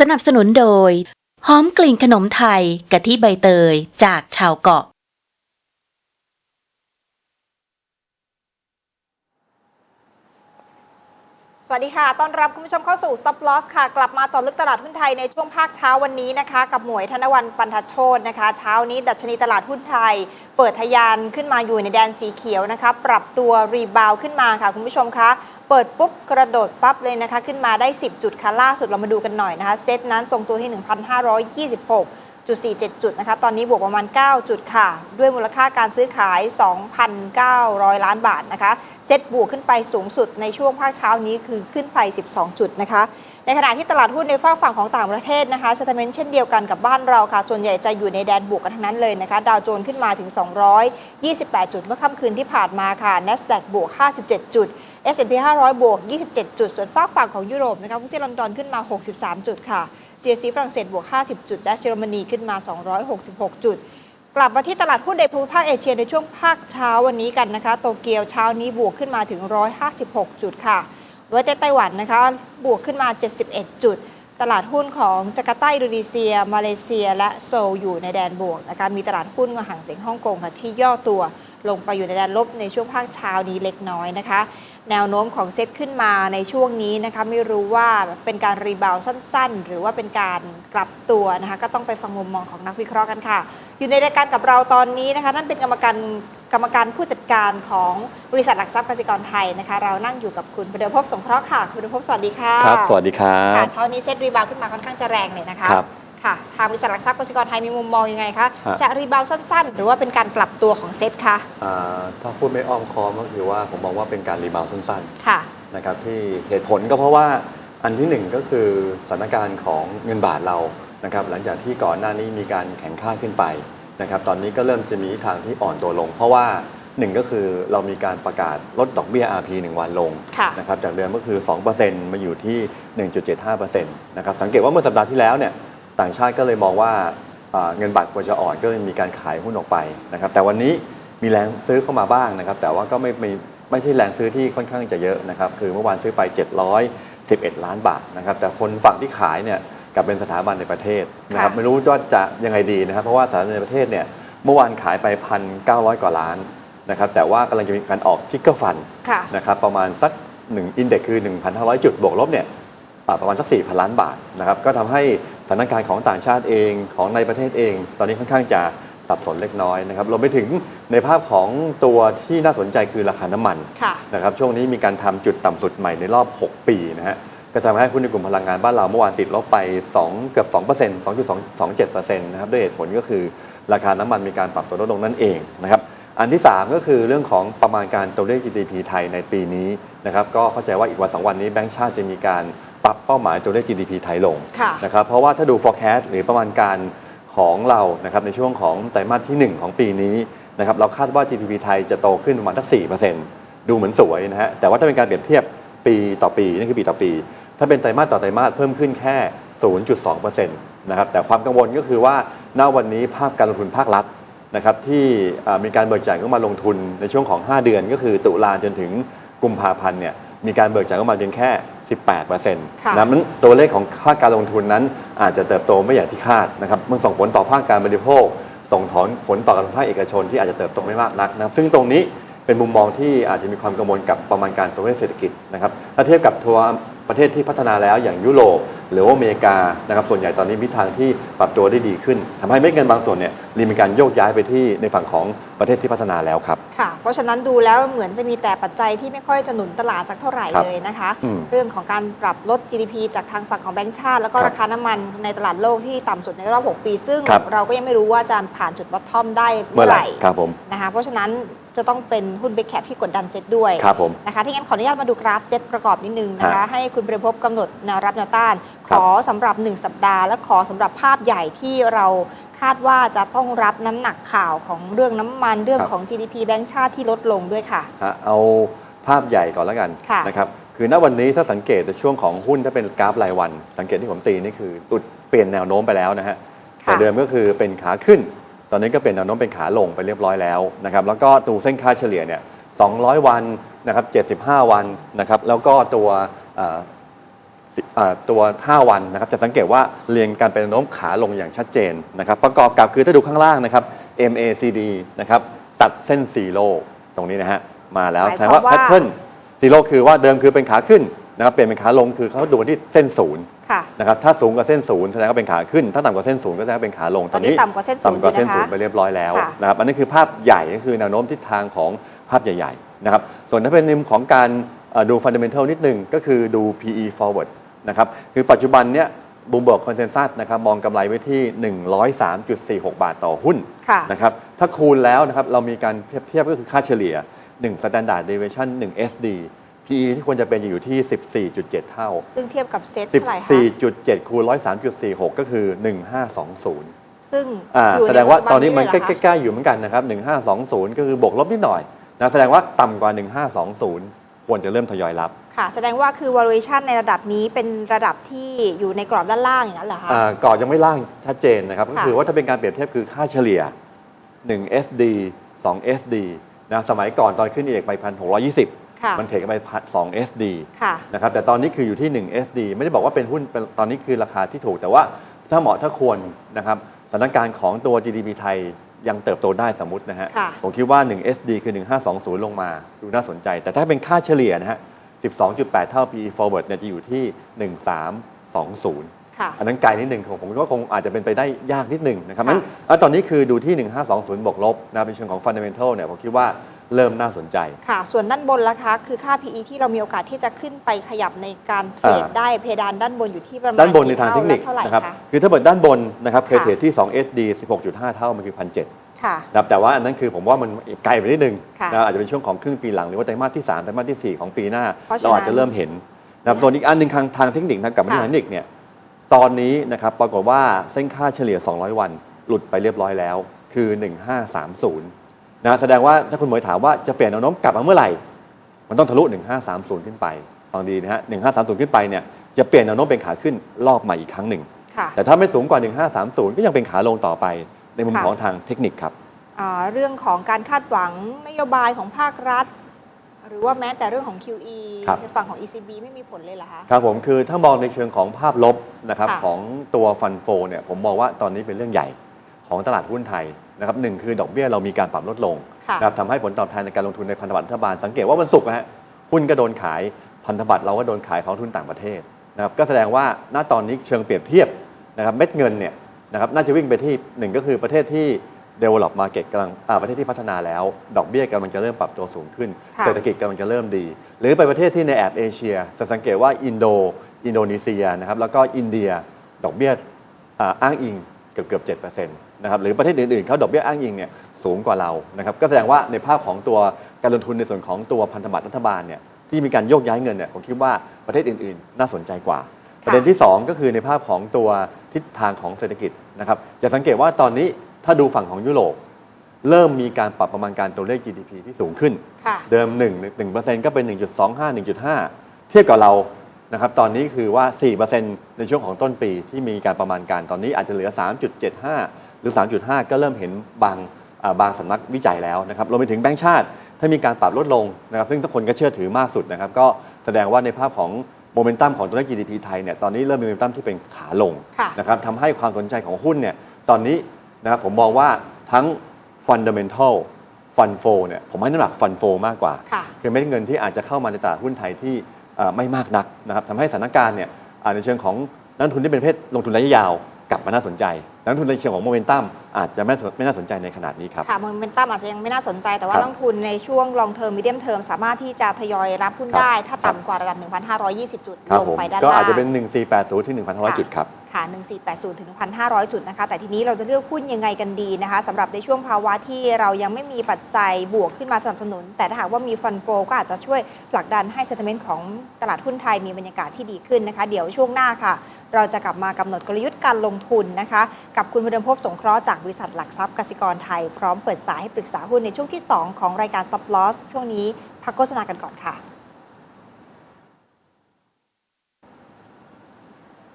สนับสนุนโดย หอมกลิ่นขนมไทยกะทิใบเตยจากชาวเกาะ สวัสดีค่ะ ต้อนรับคุณผู้ชมเข้าสู่ Stop Loss ค่ะ กลับมาเจอดลึกตลาดหุ้นไทยในช่วงภาคเช้าวันนี้นะคะ กับหมวยธนวันปันทโชตนะคะ เช้านี้ดัชนีตลาดหุ้นไทย เปิดทะยานขึ้นมาอยู่ในแดนสีเขียวนะคะ ปรับตัวรีบาวขึ้นมาค่ะคุณผู้ชมคะ เปิดปุ๊บกระโดดปั๊บเลยนะคะ ขึ้นมาได้ 10 จุดค่ะล่าสุดเรามาดูกันหน่อยนะคะ เซตนั้นทรงตัวที่ 1,526จุด47 จุดนะคะ ตอนนี้บวกประมาณ 9 จุดค่ะ ด้วยมูลค่าการซื้อขาย 2,900 ล้านบาทนะคะ เซตบวกขึ้นไปสูงสุดในช่วงภาคเช้านี้คือขึ้นไป 12 จุดนะคะในขณะที่ตลาดหุ้นในฝากฝั่งของต่างประเทศนะคะส t ต m e n t เช่นเดียวกันกับบ้านเราค่ะ ส่วนใหญ่จะอยู่ในแดนบวกกันทั้งนั้นเลยนะคะ ดาวโจนส์ขึ้นมาถึง 228 จุดเมื่อค่ำคืนที่ผ่านมาค่ะ NASDAQ บวก 57 จุด S&P 500 บวก 27 จุด ส่วนฝากฝั่งของยุโรปนะคะฟุตซี่ลอนดอนขึ้นมา 63 จุดค่ะ CAC ฝรั่งเศสบวก 50 จุดดัชเยอรมนีขึ้นมา 266 จุด กลับมาที่ตลาดหุ้นในภูมิภาคเอเชียในช่วงภาคเช้าวันนี้กันนะคะ โตเกียวเช้านี้บวกขึ้นมาถึง 156 จุดค่ะเวอร์เตไต้หวันนะคะ บวกขึ้นมา 71 จุด ตลาดหุ้นของจาการ์ตาอินโดนีเซีย มาเลเซีย และโซลอยู่ในแดนบวกนะคะมีตลาดหุ้นห่างเสียงฮ่องกงค่ะที่ย่อตัวลงไปอยู่ในแดนลบในช่วงภาคเช้านี้เล็กน้อยนะคะ แนวโน้มของเซตขึ้นมาในช่วงนี้นะคะไม่รู้ว่าเป็นการรีบาวด์สั้น ๆ หรือว่าเป็นการกลับตัวนะคะก็ต้องไปฟังมุมมองของนักวิเคราะห์กันค่ะ อยู่ในรายการกับเราตอนนี้นะคะนั่นเป็นกรรมการกรรมการผู้จัดการของบริษัทหลักทรัพย์กสิกรไทยนะคะ เรานั่งอยู่กับคุณประเดิมภพสงเคราะห์ค่ะ คุณประเดิมภพสวัสดีค่ะครับสวัสดีครัค่ะบเช้านี้เซ็ตรีบาวด์ขึ้นมาค่อนข้างจะแรงเลยนะคะครับ ค่ะทางบริษัทหลักทรัพย์กสิกรไทยมีมุมมองยังไงคะ ฮะ จะรีบาวด์สั้นๆ หรือว่าเป็นการกลับตัวของเซ็ตคะอ่าถ้าพูดไม่อ้อมค้อมก็คือว่าผมมองว่าเป็นการรีบาวด์สั้นค่ะ ๆนะครับที่เหตุผลก็เพราะว่าอันที่หนึ่งก็คือสถานการณ์ของเงินบาทเรานะครับหลังจากที่ก่อนหน้านี้มีการแข่งค่าขึ้นไปนะครับตอนนี้ก็เริ่มจะมีทิศทางที่อ่อนตัวลง เพราะว่าหนึ่งก็คือเรามีการประกาศลดดอกเบี้ย RP 1 วันลง ค่ะ นะครับจากเดิมก็คือ 2%มาอยู่ที่ 1.75%นะครับสังเกตว่าเมื่อสัปดาห์ที่แล้วเนี่ย ต่างชาติก็เลยมองว่าเงินบาทควรจะอ่อนก็เลยมีการขายหุ้นออกไปนะครับแต่วันนี้มีแรงซื้อเข้ามาบ้างนะครับแต่ว่าก็ไม่ไม่ไม่ใช่แรงซื้อที่ค่อนข้างจะเยอะนะครับคือเมื่อวานซื้อไป 711 ล้านบาทนะครับแต่คนฝั่งที่ขายเนี่ยกลับเป็นสถาบันในประเทศนะครับไม่รู้ว่าจะยังไงดีนะครับ เพราะว่าสถาบันในประเทศเนี่ยเมื่อวานขายไป 1,900 กว่าล้านนะครับแต่ว่ากำลังจะมีการออกทิกเกอร์ฟันนะครับประมาณสัก1อินเด็กคือ 1,500 จุดบวกลบเนี่ยประมาณสัก4,000 ล้านบาทนะครับก็ทำให้ ถานการณ์ของต่างชาติเองของในประเทศเอง ตอนนี้ค่อนข้างจะสับสนเล็กน้อยนะครับรวมไปถึงในภาพของตัวที่น่าสนใจคือราคาน้ำมันค่ะนะครับช่วงนี้มีการทำจุดต่ำสุดใหม่ในรอบ 6 ปีนะฮะก็ทำให้หุ้นในกลุ่มพลังงานบ้านเราเมื่อวานติดลบไป 2 เกือบ 2% 2.27%นะครับด้วยเหตุผลก็คือราคาน้ำมันมีการปรับตัวลดลงนั่นเองนะครับอันที่ 3 ก็คือเรื่องของประมาณการตัวเลข GDP ไทยในปีนี้นะครับก็เข้าใจว่าอีกวันสองวันนี้แบงก์ชาติจะมีการ ปรับเป้าหมายตัวเลข GDP ไทยลงค่ะนะครับเพราะว่าถ้าดู forecast หรือประมาณการของเรานะครับในช่วงของไตรมาสที่ 1 ของปีนี้นะครับเราคาดว่า GDP ไทยจะโตขึ้นประมาณสัก4%ดูเหมือนสวยนะฮะแต่ว่าถ้าเป็นการเปรียบเทียบปีต่อปีนั่นคือปีต่อปี ถ้าเป็นไตรมาสต่อไตรมาสเพิ่มขึ้นแค่ 0.2%นะครับแต่ความกังวลก็คือว่าณวันนี้ภาพการลงทุนภาครัฐนะครับที่อ่ามีการเบิกจ่ายเข้ามาลงทุนในช่วงของ 5 เดือน ก็คือตุลาจนถึงกุมภาพันธ์เนี่ยมีการเบิกจ่ายเข้ามาเพียงแค่ 18%นะค่ะนั้นตัวเลขของภาคการลงทุนนั้น อาจจะเติบโตไม่อย่างที่คาดนะครับมันส่งผลต่อภาคการบริโภค ส่งถอนผลต่อการลงทุนภาคเอกชนที่อาจจะเติบโตไม่มากนักนะครับซึ่งตรงนี้เป็นมุมมองที่อาจจะมีความกังวลกับประมาณการตัวเลขเศรษฐกิจนะครับถ้าเทียบกับทัวร์ประเทศที่พัฒนาแล้วอย่างยุโรป หรือว่าอเมริกานะครับส่วนใหญ่ตอนนี้มีทางที่ปรับตัวได้ดีขึ้นทำให้เม็ดเงินบางส่วนเนี่ยมีการโยกย้ายไปที่ในฝั่งของประเทศที่พัฒนาแล้วครับค่ะเพราะฉะนั้นดูแล้วเหมือนจะมีแต่ปัจจัยที่ไม่ค่อยจะหนุนตลาดสักเท่าไหร่ครับเลยนะคะอืมเรื่องของการปรับลด GDP จากทางฝั่งของแบงก์ชาติ แล้วก็ครับราคาน้ำมันในตลาดโลกที่ต่ำสุดในรอบ 6 ปี ซึ่งครับเราก็ยังไม่รู้ว่าจะผ่านจุดบอททอมได้เมื่เมื่ออไหไหร่ร่ครับผมนะคะเพราะฉะนั้น จะต้องเป็นหุ้นเบ c แคปที่กดดันเซ็ตด้วยครับผม นะคะที่งั้นขออนุญาตมาดูกราฟเซตประกอบนิดนึงนะคะ ฮะให้คุณประพบกำหนดแนวรับแนวต้านขครับอสำหรับ 1 สัปดาห์ และขอสำหรับภาพใหญ่ที่เราคาดว่าจะต้องรับน้ำหนักข่าวของเรื่องน้ำมันเรื่องของ GDP แบงก์ชาติที่ลดลงด้วยค่ะ ฮะเอาภาพใหญ่ก่อนแล้วกันค่ะ นะครับคือณวันนี้ถ้าสังเกตในช่วงของหุ้นถ้าเป็นกราฟรายวัน สังเกตที่ผมตีนี่คือตุดเปลี่ยนแนวโน้มไปแล้วนะฮะค่ะแต่เดิมก็คือเป็นขาขึ้น ตอนนี้ก็เป็นแนวโน้มเป็นขาลงไปเรียบร้อยแล้วนะครับแล้วก็ตัวเส้นค่าเฉลี่ยเนี่ย200 วันนะครับ75 วันนะครับแล้วก็ตัวอ่าสิอ่าตัว 5 วันนะครับจะสังเกตว่าเรียงการเป็นแนวโน้มขาลงอย่างชัดเจนนะครับประกอบกับคือถ้าดูข้างล่างนะครับ MACD นะครับตัดเส้นซีโร่ตรงนี้นะฮะมาแล้วหมายแสดงว่าความว่าแพทเทิร์นซีโร่คือว่าเดิมคือเป็นขาขึ้น นะครับเปลี่ยนเป็นขาลงคือเขาดูที่เส้นศูนย์ค่ะ นะครับถ้าสูงกว่าเส้นศูนย์แสดงว่าเป็นขาขึ้น ถ้าต่ำกว่าเส้นศูนย์ก็แสดงว่าเป็นขาลงตอนนี้ต่ำกว่าเส้นศูนย์ต่ำกว่าเส้นอยู่ศูนะคะนย์ไปเรียบร้อยแล้วค่ะนะครับอันนี้คือภาพใหญ่ก็คือแนวโน้มทิศทางของภาพใหญ่ๆนะครับส่วนถ้าเป็นในมุมของการเอ่อดูฟันเดเมนทัลนิดนึงก็คือดู PE forward นะครับคือปัจจุบันเนี้ยบูมเบิร์กคอนเซนแซสนะครับมองกำไรไว้ที่ 103.46 บาทต่อหุ้น ค่ะ นะครับถ้าคูณแล้วนะครับเรามีการเทียบเทียบก็คือค่าเฉลี่ย1 standard deviation 1 SD PE ที่ควรจะเป็นอยู่ที่ 14.7 เท่า ซึ่งเทียบกับเซตเท่าไหร่คะ14.7คูณ103.46 ก็คือ 1520 ซึ่งอ่าอยู่แสดงว่าตอนนี้มันใปัจจุบัใกล้ ๆ อยู่เหมือนกันนะครับ 1520 ก็คือบวกลบนิดหน่อยนะแสดงว่าต่ำกว่า 1520 ควรจะเริ่มทยอยรับ ค่ะ แสดงว่าคือ valuation ในระดับนี้เป็นระดับที่อยู่ในกรอบด้านล่างอย่างนั้นเหรอคะ อ่าก่อนยังไม่ล่างชัดเจนนะครับ ก็ค่ะคือว่าถ้าเป็นการเปรียบเทียบคือค่าเฉลี่ย 1 SD 2 SD นะสมัยก่อนตอนขึ้นเอกไป1,620 ค่ะมันเทรดกันไป2 SD ค่ะนะครับแต่ตอนนี้คืออยู่ที่ 1 SD ไม่ได้บอกว่าเป็นหุ้นเป็นตอนนี้คือราคาที่ถูก แต่ว่าถ้าเหมาะถ้าควรนะครับสถานการณ์ของตัว GDP ไทยยังเติบโตได้สมมตินะฮะค่ะผมคิดว่า 1 SD คือ 1520 ลงมาดูน่าสนใจ แต่ถ้าเป็นค่าเฉลี่ยนะฮะ 12.8 เท่า PE forward เนี่ยจะอยู่ที่ 1320ค่ะอันนั้นไกลนิดหนึ่งผมผมก็คงอาจจะเป็นไปได้ยากนิดหนึ่งนะครับค่ะนั้นแล้วตอนนี้คือดูที่ 1520 บวกลบนะเป็นเชิงของ fundamental เนี่ยผมคิดว่า เริ่มน่าสนใจ ค่ะ ส่วนด้านบนล่ะคะ คือค่า PE ที่เรามีโอกาสที่จะขึ้นไปขยับในการเทรดอ่าได้เพดานด้านบนอยู่ที่ประมาณด้านบนในกี่ทางเทคนิคท่าและเท่าไหร่นะครับคะคือถ้าเปิดด้านบนนะครับเคยค่ะเทรดที่ 2 SD 16.5 เท่ามันคือ1,700ค่ะนะครับแต่ว่าอันนั้นคือผมว่ามันไกลไปนิดนึงค่ะนะอาจจะเป็นช่วงของครึ่งปีหลังหรือว่าไตรมาสที่3ไตรมาสที่ 4 ของปีหน้าเพราะฉะนั้นเราอาจจะเริ่มเห็นนะครับส่วนอีกอันหนึ่งทางทางเทคนิคทางกับมาที่ค่ะทางเทคนิคเนี่ยตอนนี้นะครับปรากฏว่าเส้นค่าเฉลี่ย 200 วันหลุดไปเรียบร้อยแล้ว คือ 1530 นะแสดงว่าถ้าคุณหมวยถามว่าจะเปลี่ยนแนวโน้มกลับมาเมื่อไหร่ มันต้องทะลุ 1530 ขึ้นไปฟังดีนะฮะ1530 ขึ้นไปเนี่ยจะเปลี่ยนแนวโน้มเป็นขาขึ้นรอบใหม่อีกครั้งหนึ่งค่ะแต่ถ้าไม่สูงกว่า 1530 ก็ยังเป็นขาลงต่อไปในมุมค่ะของทางเทคนิคครับอ่าเรื่องของการคาดหวังนโยบายของภาครัฐ หรือว่าแม้แต่เรื่องของ QE ครับในฝั่งของ ECB ไม่มีผลเลยเหรอคะครับผมคือถ้ามองในเชิงของภาพลบนะครับค่ะของตัวฟันโฟเนี่ยผมมองว่าตอนนี้เป็นเรื่องใหญ่ของตลาดหุ้นไทย นะครับหนึ่งคือดอกเบี้ยเรามีการปรับลดลงค่ะนะครับทำให้ผลตอบแทนในการลงทุนในพันธบัตรรัฐบาลสังเกตว่าวันศุกร์นะฮะหุ้นก็โดนขายพันธบัตรเราก็โดนขายของทุนต่างประเทศนะครับก็แสดงว่าณตอนนี้เชิงเปรียบเทียบนะครับเม็ดเงินเนี่ยนะครับน่าจะวิ่งไปที่หนึ่งก็คือประเทศที่ develop market กำลังอ่าประเทศที่พัฒนาแล้ว ดอกเบี้ยกำลังจะเริ่มปรับตัวสูงขึ้น ค่ะ เศรษฐกิจกำลังจะเริ่มดี หรือไปประเทศที่ในแอบเอเชีย จะสังเกตว่าอินโด อินโดนีเซียนะครับแล้วก็อินเดียดอกเบี้ยอ่าอ้างอิงเกือบเกือบเจ็ดเปอร์เซ็นต์นะครับหรือประเทศอื่นๆเขาดอกเบี้ยอ้างอิงเนี่ยสูงกว่าเรานะครับก็แสดงว่าในภาพของตัวการลงทุนในส่วนของตัวพันธบัตรรัฐบาลเนี่ยที่มีการโยกย้ายเงินเนี่ยผมคิดว่าประเทศอื่นๆ น่าสนใจกว่า ประเด็นที่ 2 ก็คือในภาพของตัวทิศทางของเศรษฐกิจนะครับจะสังเกตว่าตอนนี้ถ้าดูฝั่งของยุโรปเริ่มมีการปรับประมาณการตัวเลข GDP ที่สูงขึ้นค่ะเดิม 1 1ก็เป็น 1.25 1.5 เทียบกับเรา นะครับตอนนี้คือว่า 4%ในช่วงของต้นปีที่มีการประมาณการตอนนี้อาจจะเหลือ 3.75 หรือ 3.5 ก็เริ่มเห็นบางอ่าบางสำนักวิจัยแล้วนะครับรวมไปถึงแบงก์ชาติ ถ้ามีการปรับลดลงนะครับซึ่งทุกคนก็เชื่อถือมากสุดนะครับก็แสดงว่าในภาพของโมเมนตัมของตัวเลข GDP ไทยเนี่ยตอนนี้เริ่มมีโมเมนตัมที่เป็นขาลงค่ะนะครับทำให้ความสนใจของหุ้นเนี่ยตอนนี้นะครับผมมองว่าทั้ง Fundamental Fund f o เนี่ยผมให้น้ำหนัก Fund f o มากกว่าค่ะคือเม็ดเงินที่อาจจะเข้ามาในตลาดหุ้นไทยที่เอ่อ ไม่มากนักนะครับทำให้สถานการณ์เนี่ยในเชิงของนักทุนที่เป็นประเพศลงทุนระยะยาวกลับมาน่าสนใจ นักทุนในเชิงของโมเมนตัมอาจจะไม่ไม่น่าสนใจในขนาดนี้ครับ ค่ะโมเมนตัมอาจจะยังไม่น่าสนใจ แต่ว่าครับนักลงทุนในช่วง long term medium term สามารถที่จะทยอยรับหุ้นครับได้ ถ้าครับ ต่ำกว่าระดับ 1,520 จุดครับลงผมไปด้านก็ล่างอาจจะเป็น 1480 ถึง 1,500 จุดครับ ค่ะ 1480 ถึง 1,500 จุดนะคะ แต่ทีนี้เราจะเลือกหุ้นยังไงกันดีนะคะสำหรับในช่วงภาวะที่เรายังไม่มีปัจจัยบวกขึ้นมาสนับสนุน แต่ถ้าหากว่ามีฟันโฟก็อาจจะช่วยผลักดันให้เซ n ต i เมนต์ของตลาดหุ้นไทยมีบรรยากาศที่ดีขึ้นนะคะ เดี๋ยวช่วงหน้าค่ะ เราจะกลับมากำหนดกลยุทธ์การลงทุนนะคะ กับคุณพเดิมภพสงเคราะห์จากบริษัทหลักทรัพย์กสิกรไทย พร้อมเปิดสายให้ปรึกษาหุ้นในช่วงที่ 2 ของรายการ Stop Loss ช่วงนี้พักโฆษณากันก่อนค่ะ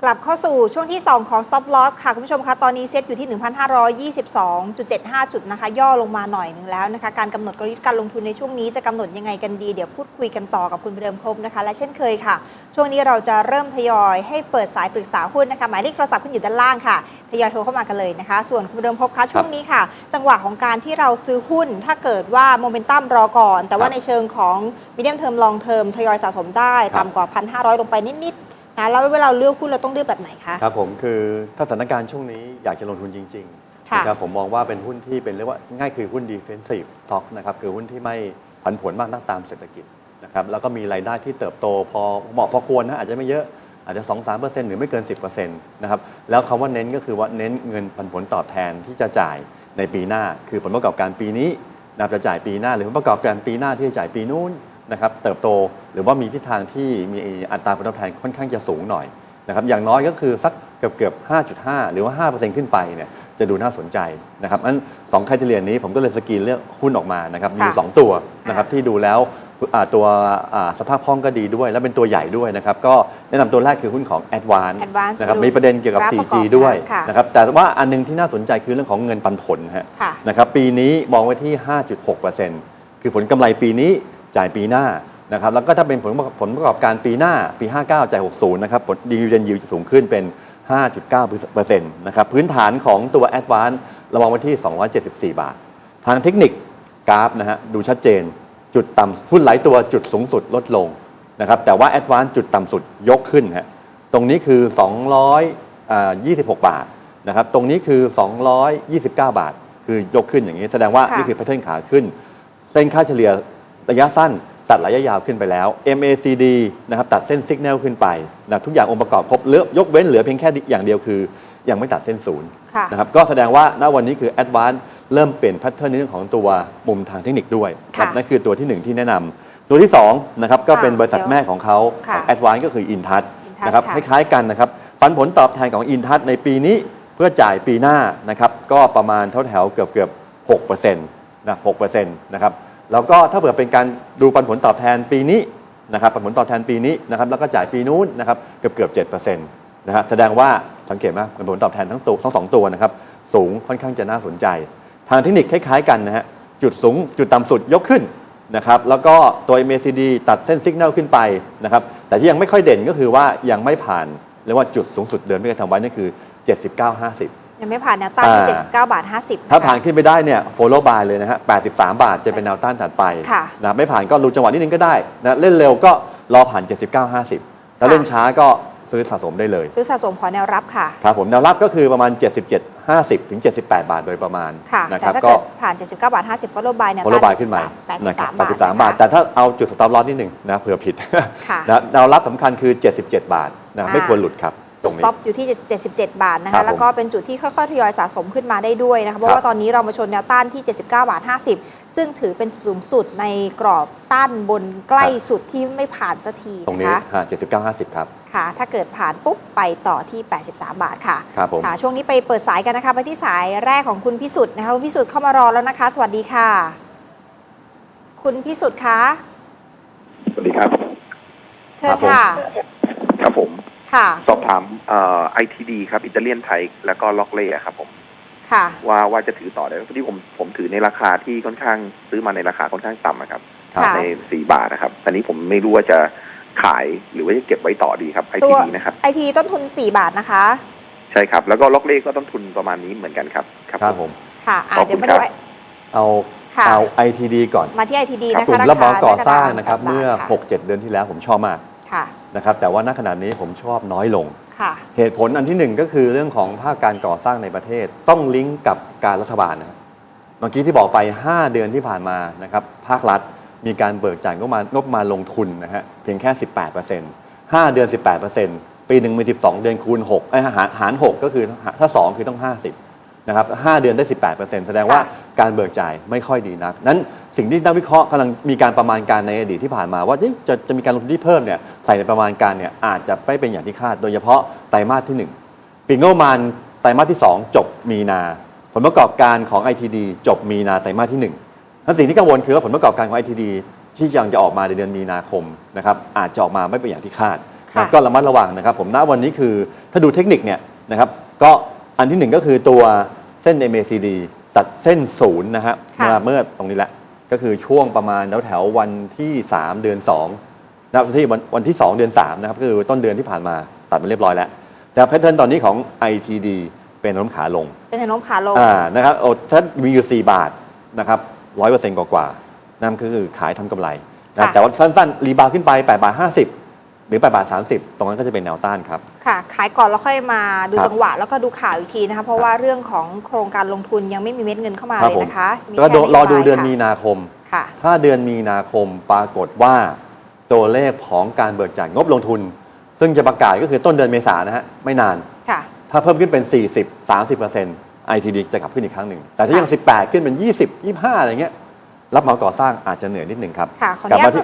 กลับเข้าสู่ช่วงที่ 2 ของ stop loss ค่ะ คุณผู้ชมคะตอนนี้เซ็ตอยู่ที่ 1,522.75 จุดนะคะ ย่อลงมาหน่อยหนึ่งแล้วนะคะ การกำหนดกลยุทธ์การลงทุนในช่วงนี้จะกำหนดยังไงกันดี เดี๋ยวพูดคุยกันต่อกับคุณเดิมพบนะคะ และเช่นเคยค่ะ ช่วงนี้เราจะเริ่มทยอยให้เปิดสายปรึกษาหุ้นนะคะ หมายเลขโทรศัพท์ขึ้นอยู่ด้านล่างค่ะ ทยอยโทรเข้ามากันเลยนะคะ ส่วนคุณเดิมพบคะช่วงนี้ค่ะ จังหวะของการที่เราซื้อหุ้น ถ้าเกิดว่าโมเมนตัมรอก่อน แต่ว่าครับในเชิงของมีเดียมเทอมลองเทอมทยอยสะสมได้ครับต่ำกว่า 1,500 ลงไปนิดๆนะแล้วเวลาเราเลือกหุ้นเราต้องเลือกแบบไหนคะครับผมคือถ้าสถานการณ์ช่วงนี้อยากจะลงทุนจริงๆค่ะนะครับผมมองว่าเป็นหุ้นที่เป็นเรียกว่าง่ายคือหุ้น defensive stock นะครับคือหุ้นที่ไม่ผันผวนมากนักตามเศรษฐกิจนะครับแล้วก็มีรายได้ที่เติบโตพอเหมาะพอควรนะอาจจะไม่เยอะ อาจจะ 2-3%หรือไม่เกิน 10%นะครับแล้วคำว่าเน้นก็คือว่าเน้นเงินปันผลตอบแทนที่จะจ่ายในปีหน้า คือผลประกอบการปีนี้นะจะจ่ายปีหน้า หรือผลประกอบการปีหน้าที่จะจ่ายปีนู้นนะครับเติบโตหรือว่ามีทิศทางที่มีอัตราผลตอบแทนค่อนข้างจะสูงหน่อยนะครับอย่างน้อยก็คือสักเกือบเกือบ5.5 หรือว่า 5%ขึ้นไปเนี่ยจะดูน่าสนใจนะครับอันสองค่ายเฉลี่ยนี้ผมก็เลยสกรีนเลือกหุ้นออกมานะครับมีอยู่ค่ะสองตัวนะครับที่ดูแล้ว ตัวอ่าสภาพคล่องก็ดีด้วย และเป็นตัวใหญ่ด้วยนะครับก็แนะนำตัวแรกคือหุ้นของ a d v a n c e Advance นะครับ Group มีประเด็นเกี่ยวกับ กราฟประกอบ 4G ด้วยค่ะนะครับแต่ว่าอันหนึงที่น่าสนใจคือเรื่องของเงินปันผลฮะค่ะ นะครับปีนี้มองไว้ที่ 5.6%คือผลกำไรปีนี้จ่ายปีหน้านะครับแล้วก็ถ้าเป็นผลผลประกอบการปีหน้าปี 59 จ่าย 60 นะครับผลดีเวเดนยิวจะสูงขึ้นเป็น 5.9%นะครับพื้นฐานของตัว a d v a n c e ระวังไว้ที่ 274 บาท ทางเทคนิคกราฟนะฮะดูชัดเจน จุดต่ำหุ้นหลายตัวจุดสูงสุดลดลงนะครับแต่ว่า a d v a n c e จุดต่ำสุดยกขึ้นฮะตรงนี้คือ 226 บาทนะครับตรงนี้คือ 229 บาท คือยกขึ้นอย่างนี้แสดงว่าค่ะ นี่คือแพทเทิร์นขาขึ้น เส้นค่าเฉลี่ยระยะสั้นตัดระยะยาวขึ้นไปแล้ว MACD นะครับตัดเส้นสัญญาณขึ้นไปนะทุกอย่างองค์ประกอบครบเหลือยกเว้นเหลือเพียงแค่อย่างเดียวคือ ยังไม่ตัดเส้นศูนย์ ค่ะ นะครับก็แสดงว่าณวันนี้คือ Advance เริ่มเปลี่ยนแพทเทิร์นในเรื่องของตัวมุมทางเทคนิคด้วยค่ะนั่นคือตัวทีหนึ่1ที่แนะนำตัวที่2นะครับก็เป็นบริษัทแม่ของเขาขค่ะอง Advance ก็คือ Intouch Intouch นะครับค่ะคล้ายๆกันนะครับปันผลตอบแทนของ Intouch ในปีนี้เพื่อจ่ายปีหน้านะครับก็ประมาณแถวๆเกือบเกือบๆ6%นะ6%นะครับแล้วก็ถ้าเผื่อเป็นการดูปันผลตอบแทนปีนี้นะครับปันผลตอบแทนปีนี้นะครับแล้วก็จ่ายปีนู้นนะครับเกือบเกือบ7%นะฮะแสดงว่าสังเกตไหมปันผลตอบแทนทั้งตัวทั้งสองตัวนะครับสูงค่อนข้างจะน่าสนใจ ทางเทคนิคคล้ายๆกันนะฮะจุดสูงจุดต่ำสุดยกขึ้นนะครับแล้วก็ตัว MACD ตัดเส้นสัญญาณขึ้นไปนะครับแต่ที่ยังไม่ค่อยเด่นก็คือว่ายังไม่ผ่านเรียกว่าจุดสูงสุดเดิมที่เคยทำไว้นั่นคือ 79.50 ยังไม่ผ่านแนวต้านที่อ่า 79 บาท 50 ถ้าผ่านขึ้นไปได้เนี่ย follow by เลยนะฮะ 83 บาทจะเป็นแนวต้านถัดไปค่ะนะไม่ผ่านก็รู้จังหวะนิดนึงก็ได้นะเล่นเร็วก็รอผ่าน 79 50 แล้วเล่นช้าก็ ซื้อสะสมได้เลย ซื้อสะสมขอแนวรับค่ะ ครับผมแนวรับก็คือประมาณ 77 50 ถึง 78 บาทโดยประมาณค่ะนะคแต่รับถ้าก็เกิดผ่าน 79 บาท 50 follow by แนว follow ต้าน by ขึ้นมา83นะครับบาท83 บาท แต่ถ้าเอาจุดสต็อปลอสนิดหนึ่งนะเผื่อผิดค่ะนะแนวรับสำคัญคือ 77 บาทนะไม่ควรหลุดครับ ตจุรดงสนี้ ต็อปอยู่ที่ 77 บาทนะครัคะ บผมแล้วก็เป็นจุดที่ค่อยๆทยอยสะสมขึ้นมาได้ด้วยนะคะ เพราะครับว่าตอนนี้เรามาชนแนวต้านที่ 79 บาท 50 ซึ่งถือเป็นจุดสูงสุดในกรอบต้านบนใกล้สุดที่ไม่ผ่านสักทีตรงนะนี้คะฮะ79 50ครับ ค่ะ ถ้าเกิดผ่านปุ๊บไปต่อที่ 83 บาทค่ะ ครับผม ค่ะ ช่วงนี้ไปเปิดสายกันนะคะไปที่สายแรกของคุณพิสุทธิ์นะคะคุณพิสุทธิ์เข้ามารอแล้วนะคะ สวัสดีค่ะ คุณพิสุทธิ์คะสวัสดีครับ เชิญค่ะ ครับผม ค่ะ สอบถามเอ่อ ITD ครับอิตาเลียนไทยแล้วก็ล็อกเล่ครับผมค่ะ ว่าว่าจะถือต่อได้พอดีผมผมถือในราคาที่ค่อนข้างซื้อมาในราคาค่อนข้างต่ำอะครับค่ะในสี่บาทนะครับตอนนี้ผมไม่รู้ว่าจะขายหรือว่าจะเก็บไว้ต่อดีครับตัว ITD นะครับ ไอทีต้นทุน 4 บาทนะคะ ใช่ครับ แล้วก็ล็อกเล่ก็ต้นทุนประมาณนี้เหมือนกันครับ ครับครับผมค่ะอะขอบคุณเดี๋ยวมาดูครับเอาค่ะ เอา ITD ก่อนมาที่ ITD ครับนะกลุ่คะมรับเหมาก่อสร้างหกนะครับกเมื่อบาทค่ะ6-7 เดือนที่แล้วผมชอบมากค่ะ นะครับแต่ว่าณขณะนี้ผมชอบน้อยลง ค่ะ เหตุผลอันที่หนึ่งก็คือเรื่องของภาคการก่อสร้างในประเทศ ต้องลิงก์กับการรัฐบาลนะครับเมื่อกี้ที่บอกไป 5 เดือนที่ผ่านมานะครับภาครัฐมีการเบิกจ่ายงบประมาณงบประมาณลงทุนนะฮะเพียงแค่ 18% 5 เดือน 18%ปีหนึ่งมี 12 เดือนคูณ6ไอ้ยหารหาร 6 ก็คือถ้า 2 คือต้อง 50 นะครับ5เดือนได้ 18%แสดงว่าค่ะการเบิกจ่ายไม่ค่อยดีนัก นั้นสิ่งที่นักวิเคราะห์กำลังมีการประมาณการในอดีตที่ผ่านมา ว่าเอ๊ะจะจะมีการลงทุนที่เพิ่มเนี่ยใส่ในประมาณการเนี่ยอาจจะไม่เป็นอย่างที่คาด โดยเฉพาะไตรมาสที่ 1 ปีงบประมาณไตรมาสที่ 2 จบมีนา ผลประกอบการของ ITD จบมีนาไตรมาสที่1นั้นสิ่งที่กังวลคือว่าผลประกอบการของ ITD ที่ยังจะออกมาในเดือนมีนาคมนะครับอาจจะออกมาไม่เป็นอย่างที่คาดนะครับก็ระมัดระวังนะครับ ผมณวันนี้คือถ้าดูเทคนิคเนี่ยนะครับก็ อันที่หนึ่งก็คือตัวเส้น MACD ตัดเส้นศูนย์นะฮะค่ะเมื่อเมื่อตรงนี้แหละ ก็คือช่วงประมาณแถวแถวๆวันที่ 3 เดือน2นะครับที่วันวันที่ 2 เดือน3นะครับก็คือต้นเดือนที่ผ่านมาตัดมาเรียบร้อยแล้ว แต่แพทเทิร์นตอนนี้ของ ITD เป็นแนวโน้มขาลง เป็นแนวโน้มขาลง อ่า นะครับโอ้ถ้ามีอยู่ 4 บาทนะครับร้อยเปอร์เซ็นต์กว่าๆนั่นก็คือขายทำกำไรนะค่ะ แต่ว่าสั้นๆ รีบาวด์ขึ้นไป8บาท50 หรือ8บาท30 ตรงนั้นก็จะเป็นแนวต้านครับ ค่ะ ขายก่อนแล้วค่อยมาดูครับจังหวะแล้วก็ดูข่าวอีกทีนะคะเพราะว่าเรื่องของโครงการลงทุนยังไม่มีเม็ดเงินเข้ามาครับเลยผมนะคะมีก็ดูแค่รอดูนโยบายเดือนค่ะมีนาคมค่ะถ้าเดือนมีนาคมปรากฏว่าตัวเลขของการเบิกจ่ายงบลงทุน ซึ่งจะประกาศก็คือต้นเดือนเมษายนนะฮะไม่นานค่ะถ้าเพิ่มขึ้นเป็น 40 30% ITD จะกลับขึ้นอีกครั้งหนึ่ง แต่ถ้ายัง 18 ขึ้นเป็น 20 25 อะไรเงี้ย รับเหมาก่อสร้างอาจจะเหนื่อยนิดหนึ่งครับค่ะขออนุกลับญาตมาที่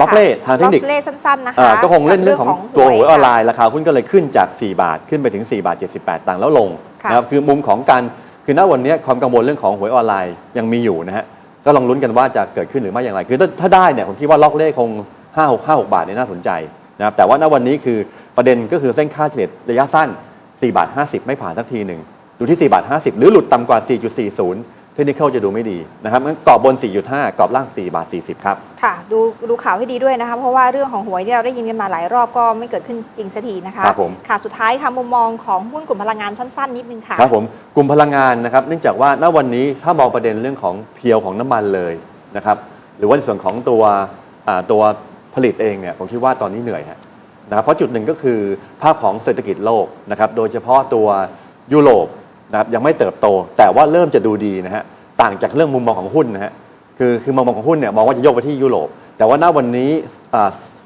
ล็อกเล่ทางเทคนิคล็อกเล่สั้นๆนะคะอ่าก็คงเล่นเรื่องของตัวหวยออนไลน์น์ราคาหุ้นก็เลยขึ้นจาก 4 บาทขึ้นไปถึง 4 บาท 78ตังค์แล้วลงค่ะนะครับคือมุมของการคือณวันนี้ความกังวลเรื่องของหวยออนไลน์ยังมีอยู่นะฮะก็ลองลุ้นกันว่าจะเกิดขึ้นหรือไม่อย่างไร คือถ้าถ้าได้เนี่ยผมคิดว่าล็อกเลขคง 5 6 5 6 บาทเนี่ยน่าสนใจนะครับแต่ว่าณวันนี้คือประเด็นก็คือเส้นค่าเฉลี่ยระยะสั้น4บาท50 ไม่ผ่านสักทีหนึ่งดูที่4บาท50 หรือหลุดต่ำกว่า 4.40 เทคนิคจะดูไม่ดีนะครับงั้นกรอบบน 4.5 กรอบล่าง 4 บาท 40 ครับ ค่ะดูดูข่าวให้ดีด้วยนะคะ เพราะว่าเรื่องของหวยที่เราได้ยินกันมาหลายรอบก็ไม่เกิดขึ้นจริงสักทีนะคะครับผม ค่ะสุดท้ายค่ะมุมมองของหุ้นกลุ่มพลังงานสั้นๆ นิดนึงค่ะ ครับผมกลุ่มพลังงานนะครับเนื่องจากว่าณวันนี้ถ้ามองประเด็นเรื่องของเพียวของน้ำมันเลยนะครับหรือว่าในส่วนของตัวอ่าตัวผลิตเองเนี่ยผมคิดว่าตอนนี้เหนื่อยฮะนะครับเพราะจุดหนึ่งก็คือภาพของเศรษฐกิจโลกนะครับโดยเฉพาะตัวยุโรป นะครับยังไม่เติบโต แต่ว่าเริ่มจะดูดีนะฮะต่างจากเรื่องมุมมองของหุ้นนะฮะคือคือมุมมองของหุ้นเนี่ยมองว่าจะโยกไปที่ยุโรป แต่ว่าณวันนี้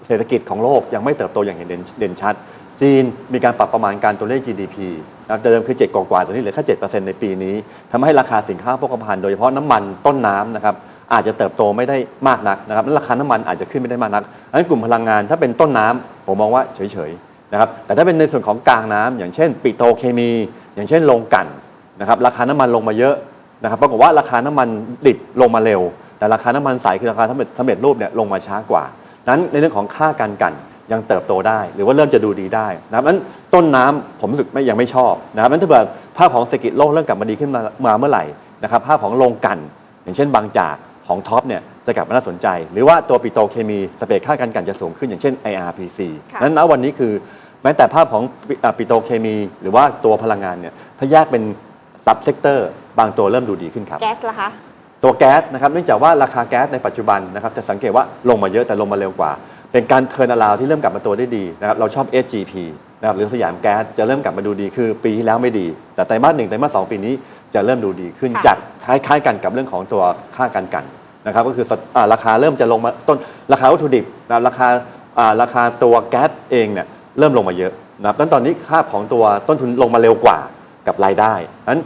เศรษฐกิจของโลกยังไม่เติบโตอย่างเห็นเด่นชัด จีนมีการปรับประมาณการตัวเลข GDP นะครับเดิมคือ 7 กว่าๆตอนนี้เหลือแค่7%ในปีนี้ทำให้ราคาสินค้าโภคภัณฑ์โดยเฉพาะน้ำมันต้นน้ำนะครับอาจจะเติบโตไม่ได้มากนักนะครับราคาน้ำมันอาจจะขึ้นไม่ได้มากนักอันนั้นกลุ่มพลังงานถ้าเป็นต้นน้ำผมมองว่าเฉยๆนะครับแต่ถ้าเป็นในส่วนของกลางน้ำอย่างเช่น ปิโตรเคมี อย่างเช่นโรงกลั่นนะครับราคาน้ำมันลงมาเยอะนะครับปรากฏว่าราคาน้ำมันดิบลงมาเร็ว แต่ราคาน้ำมันใสคือราคาสำเร็จสำเร็จรูปเนี่ยลงมาช้ากว่า นั้นในเรื่องของค่าการกลั่นยังเติบโตได้ หรือว่าเริ่มจะดูดีได้นะครับนั้นต้นน้ำผมรู้สึกไม่ยังไม่ชอบนะครับนั้นถ้าเกิดภาพของเศรษฐกิจโลกเริ่มกลับมาดีขึ้นมามาเมื่อไหร่นะครับภาพของโรงกลั่นอย่างเช่นบางจากของท็อปเนี่ยจะกลับมาน่าสนใจ หรือว่าตัวปิโตรเคมีสเปรดค่าการกลั่นจะสูงขึ้นอย่างเช่น IRPC ค่ะนั้นณวันนี้คือแม้แต่ภาพของปิอ่าปิโตรเคมี หรือว่าตัวพลังงานเนี่ยถ้าแยกเป็นซับเซกเตอร์บางตัวเริ่มดูดีขึ้นครับ แก๊สล่ะคะ ตัวแก๊สนะครับเนื่องจากว่าราคาแก๊สในปัจจุบันนะครับจะสังเกตว่าลงมาเยอะแต่ลงมาเร็วกว่า เป็นการเทิร์นอราวที่เริ่มกลับมาตัวได้ดีนะครับเราชอบ SGP นะครับหรือสยามแก๊สจะเริ่มกลับมาดูดีคือปีที่แล้วไม่ดี แต่ไตรมาสหนึ่งไตรมาสสองปีนี้จะเริ่มดูดีขึ้นค่ะ จากคล้ายๆกันกับเรื่องของตัวค่าการกันนะครับก็คือสอ่าราคาเริ่มจะลงมาต้นราคาวัตถุดิบนะครับราคาอ่าราคาตัวแก๊สเองเนี่ย เริ่มลงมาเยอะนะครับดังนั้นตอนนี้ค่าของตัวต้นทุนลงมาเร็วกว่ากับรายได้นั้น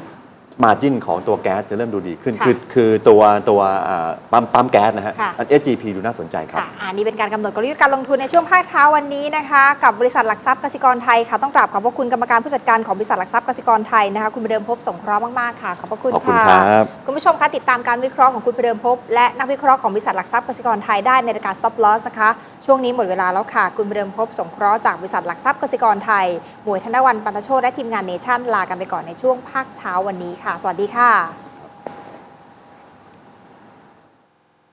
มาจิ้นของตัวแก๊สจะเริ่มดูดีขึ้น ค่ะคือคือตัวตัวอ่าปั๊มปั๊มแก๊สนะฮะค่ะ อัน SGP ดูน่าสนใจครับ ค่ะอันนี้เป็นการกำหนดกลยุทธ์การลงทุนในช่วงภาคเช้าวันนี้นะคะ กับบริษัทหลักทรัพย์กสิกรไทยค่ะต้องกราบขอบพระคุณกรรมการผู้จัดการของบริษัทหลักทรัพย์กสิกรไทยนะคะคุณประเดิมพบสงเคราะห์มากๆค่ะขอบพระคุณขอบคุณค่ะครับ คุณผู้ชมคะติดตามการวิเคราะห์ของคุณประเดิมพบและนักวิเคราะห์ของบริษัทหลักทรัพย์กสิกรไทยได้ในรายการ Stop Loss นะคะช่วงนี้หมดเวลาแล้วค่ะ คุณประเดิมพบสงเคราะห์จากบริษัทหลักทรัพย์กสิกรไทยหมวยธนวันปันตโชตและทีมงานเนชั่นลากันไปก่อนในช่วงภาคเช้าวันนี้ค่ะ สวัสดีค่ะ